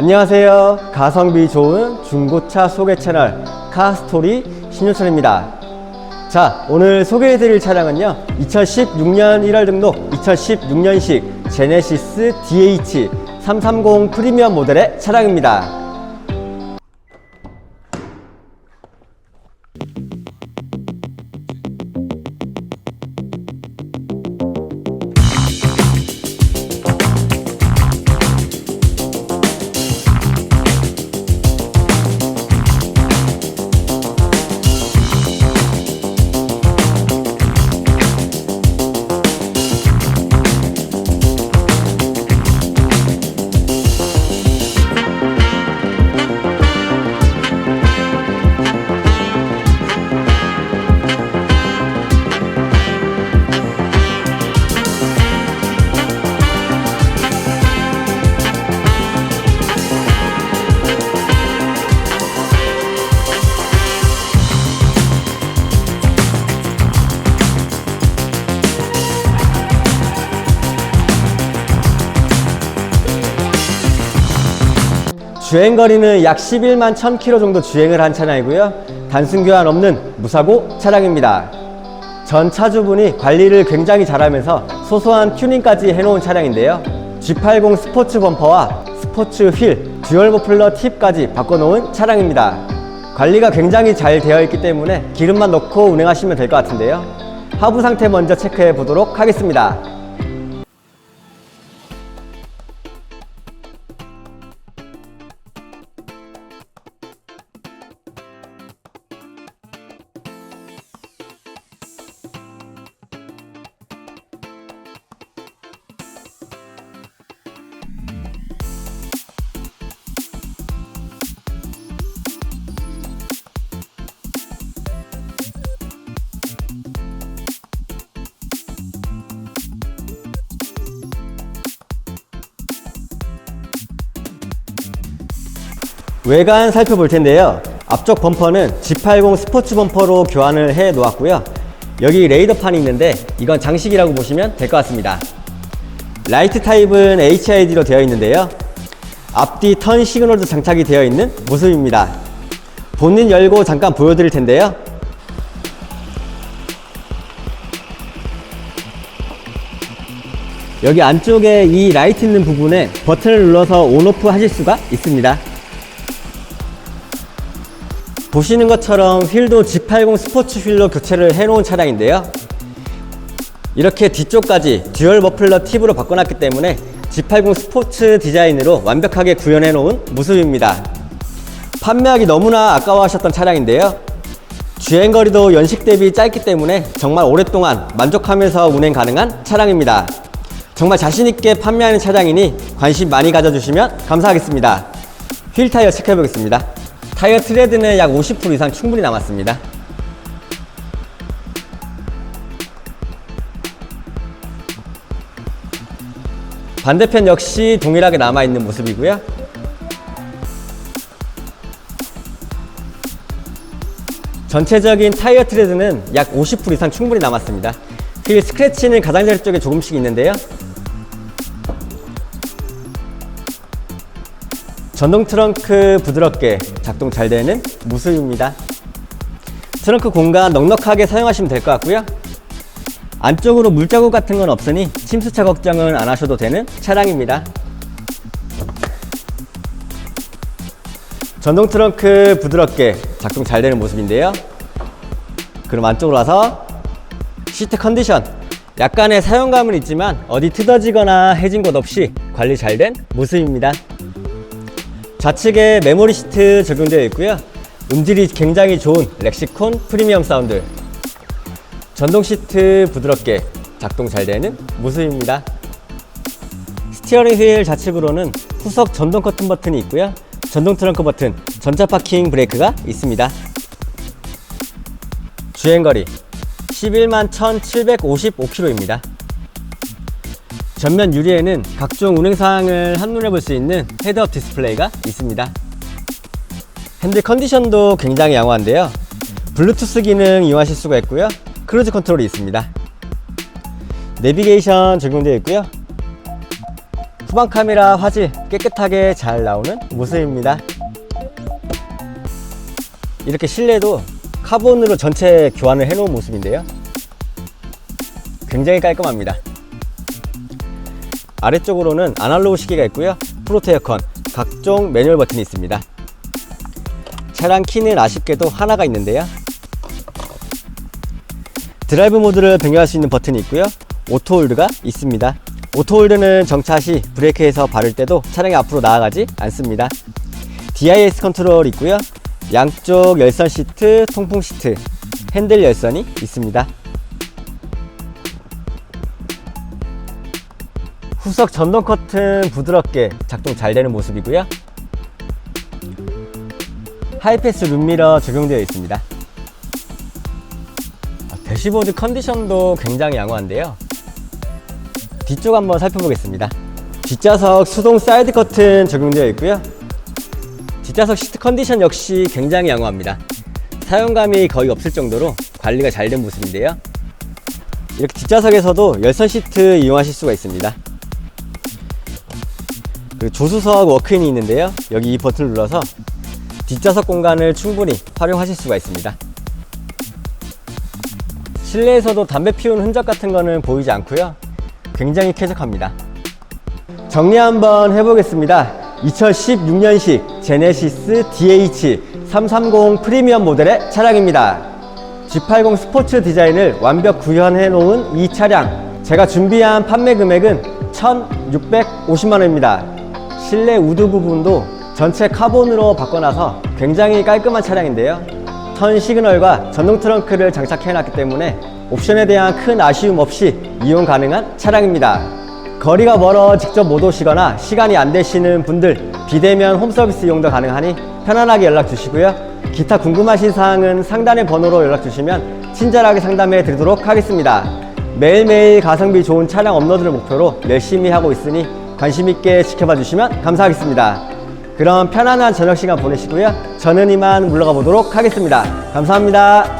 안녕하세요. 가성비 좋은 중고차 소개 채널 카스토리 신효철입니다. 자, 오늘 소개해드릴 차량은요. 2016년 1월 등록 2016년식 제네시스 DH 330 프리미엄 모델의 차량입니다. 주행 거리는 약 11만 1000km 정도 주행을 한 차량이고요. 단순 교환 없는 무사고 차량입니다. 전 차주분이 관리를 굉장히 잘하면서 소소한 튜닝까지 해놓은 차량인데요. G80 스포츠 범퍼와 스포츠 휠, 듀얼 머플러 팁까지 바꿔놓은 차량입니다. 관리가 굉장히 잘 되어 있기 때문에 기름만 넣고 운행하시면 될 것 같은데요. 하부 상태 먼저 체크해 보도록 하겠습니다. 외관 살펴볼 텐데요. 앞쪽 범퍼는 G80 스포츠 범퍼로 교환을 해 놓았고요. 여기 레이더판이 있는데 이건 장식이라고 보시면 될 것 같습니다. 라이트 타입은 HID로 되어 있는데요. 앞뒤 턴 시그널도 장착이 되어 있는 모습입니다. 본인 열고 잠깐 보여드릴 텐데요. 여기 안쪽에 이 라이트 있는 부분에 버튼을 눌러서 온오프 하실 수가 있습니다. 보시는 것처럼 휠도 G80 스포츠 휠로 교체를 해놓은 차량인데요. 이렇게 뒤쪽까지 듀얼 머플러 팁으로 바꿔놨기 때문에 G80 스포츠 디자인으로 완벽하게 구현해 놓은 모습입니다. 판매하기 너무나 아까워하셨던 차량인데요. 주행거리도 연식 대비 짧기 때문에 정말 오랫동안 만족하면서 운행 가능한 차량입니다. 정말 자신있게 판매하는 차량이니 관심 많이 가져주시면 감사하겠습니다. 휠 타이어 체크해 보겠습니다. 타이어 트레드는 약 50% 이상 충분히 남았습니다. 반대편 역시 동일하게 남아있는 모습이고요. 전체적인 타이어 트레드는 약 50% 이상 충분히 남았습니다. 휠 스크래치는 가장자리 쪽에 조금씩 있는데요. 전동 트렁크 부드럽게 작동 잘 되는 모습입니다. 트렁크 공간 넉넉하게 사용하시면 될 것 같고요. 안쪽으로 물자국 같은 건 없으니 침수차 걱정은 안 하셔도 되는 차량입니다. 전동 트렁크 부드럽게 작동 잘 되는 모습인데요. 그럼 안쪽으로 와서 시트 컨디션 약간의 사용감은 있지만 어디 뜯어지거나 해진 곳 없이 관리 잘 된 모습입니다. 좌측에 메모리 시트 적용되어 있고요. 음질이 굉장히 좋은 렉시콘 프리미엄 사운드. 전동 시트 부드럽게 작동 잘 되는 모습입니다. 스티어링 휠 좌측으로는 후석 전동 커튼 버튼이 있고요. 전동 트렁크 버튼, 전자 파킹 브레이크가 있습니다. 주행거리 11만 1755km입니다. 전면 유리에는 각종 운행 사항을 한눈에 볼 수 있는 헤드업 디스플레이가 있습니다. 핸들 컨디션도 굉장히 양호한데요. 블루투스 기능 이용하실 수가 있고요. 크루즈 컨트롤이 있습니다. 내비게이션 적용되어 있고요. 후방 카메라 화질 깨끗하게 잘 나오는 모습입니다. 이렇게 실내도 카본으로 전체 교환을 해놓은 모습인데요. 굉장히 깔끔합니다. 아래쪽으로는 아날로그 시계가 있고요. 프로테 에어컨, 각종 매뉴얼 버튼이 있습니다. 차량 키는 아쉽게도 하나가 있는데요. 드라이브 모드를 변경할 수 있는 버튼이 있고요. 오토 홀드가 있습니다. 오토 홀드는 정차 시 브레이크에서 바를 때도 차량이 앞으로 나아가지 않습니다. DIS 컨트롤 있고요. 양쪽 열선 시트, 통풍 시트, 핸들 열선이 있습니다. 후석 전동 커튼 부드럽게 작동 잘 되는 모습이고요. 하이패스 룸미러 적용되어 있습니다. 아, 대시보드 컨디션도 굉장히 양호한데요. 뒤쪽 한번 살펴보겠습니다. 뒷좌석 수동 사이드 커튼 적용되어 있고요. 뒷좌석 시트 컨디션 역시 굉장히 양호합니다. 사용감이 거의 없을 정도로 관리가 잘 된 모습인데요. 이렇게 뒷좌석에서도 열선 시트 이용하실 수가 있습니다. 그 조수석 워크인이 있는데요. 여기 이 버튼을 눌러서 뒷좌석 공간을 충분히 활용하실 수가 있습니다. 실내에서도 담배 피운 흔적 같은 거는 보이지 않고요. 굉장히 쾌적합니다. 정리 한번 해보겠습니다. 2016년식 제네시스 DH330 프리미엄 모델의 차량입니다. G80 스포츠 디자인을 완벽 구현해 놓은 이 차량. 제가 준비한 판매 금액은 1,650만원입니다. 실내 우드 부분도 전체 카본으로 바꿔놔서 굉장히 깔끔한 차량인데요. 턴 시그널과 전동 트렁크를 장착해 놨기 때문에 옵션에 대한 큰 아쉬움 없이 이용 가능한 차량입니다. 거리가 멀어 직접 못 오시거나 시간이 안 되시는 분들 비대면 홈서비스 이용도 가능하니 편안하게 연락 주시고요. 기타 궁금하신 사항은 상단의 번호로 연락 주시면 친절하게 상담해 드리도록 하겠습니다. 매일매일 가성비 좋은 차량 업로드를 목표로 열심히 하고 있으니 관심 있게 지켜봐 주시면 감사하겠습니다. 그럼 편안한 저녁 시간 보내시고요. 저는 이만 물러가 보도록 하겠습니다. 감사합니다.